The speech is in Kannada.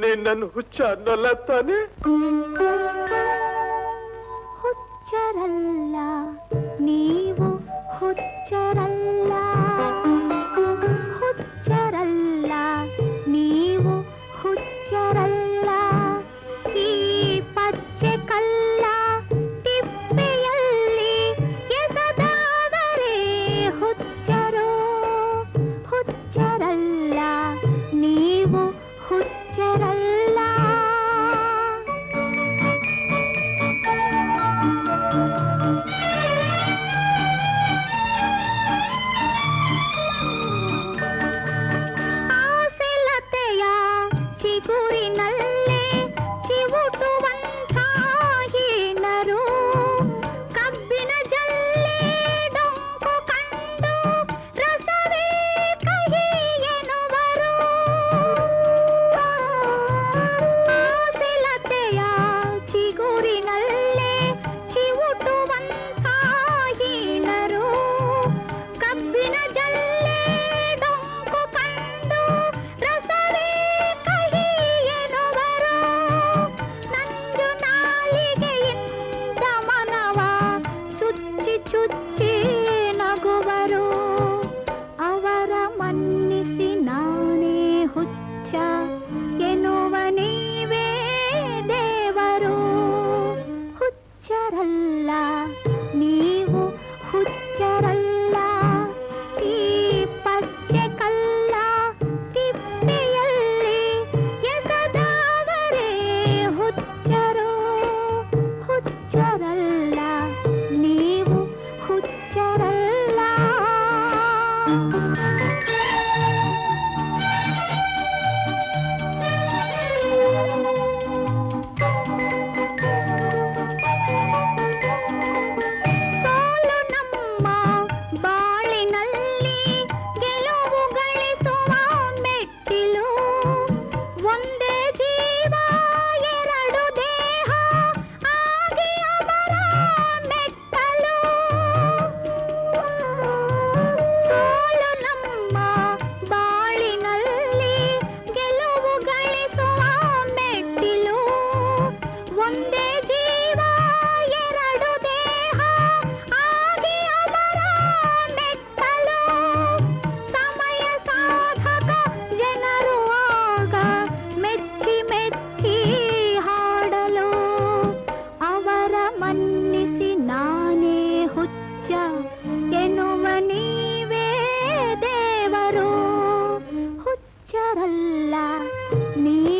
ನಿನ್ನನ್ನು ಹುಚ್ಚ ಅನ್ನಲ್ಲ ತಾನೆ ಹುಚ್ಚರಲ್ಲ ನೀವು चिकुरी नल्ले ನಗುವರು ಅವರ ಮನ್ನಿಸಿ ನಾನೇ ಹುಚ್ಚ. ಎನ್ನುವ ನೀವೇ ದೇವರು ಹುಚ್ಚರಲ್ಲ ನೀವು ಹುಚ್ಚ. ಒಂದೇ ದೇವ, ಎರಡು ದೇಹ, ಆದಿ ಅಮರ ಬೆಟ್ಟಲು ಸಮಯ ಸಾಧಕ, ಜನರು ಆಗ ಮೆಚ್ಚಿ ಮೆಚ್ಚಿ ಹಾಡಲು. ಅವರ ಮನ್ನಿಸಿ ನಾನೇ ಹುಚ್ಚ, ಎನ್ನುವ ನೀವೇ ದೇವರು. ಹುಚ್ಚರಲ್ಲ, ನೀ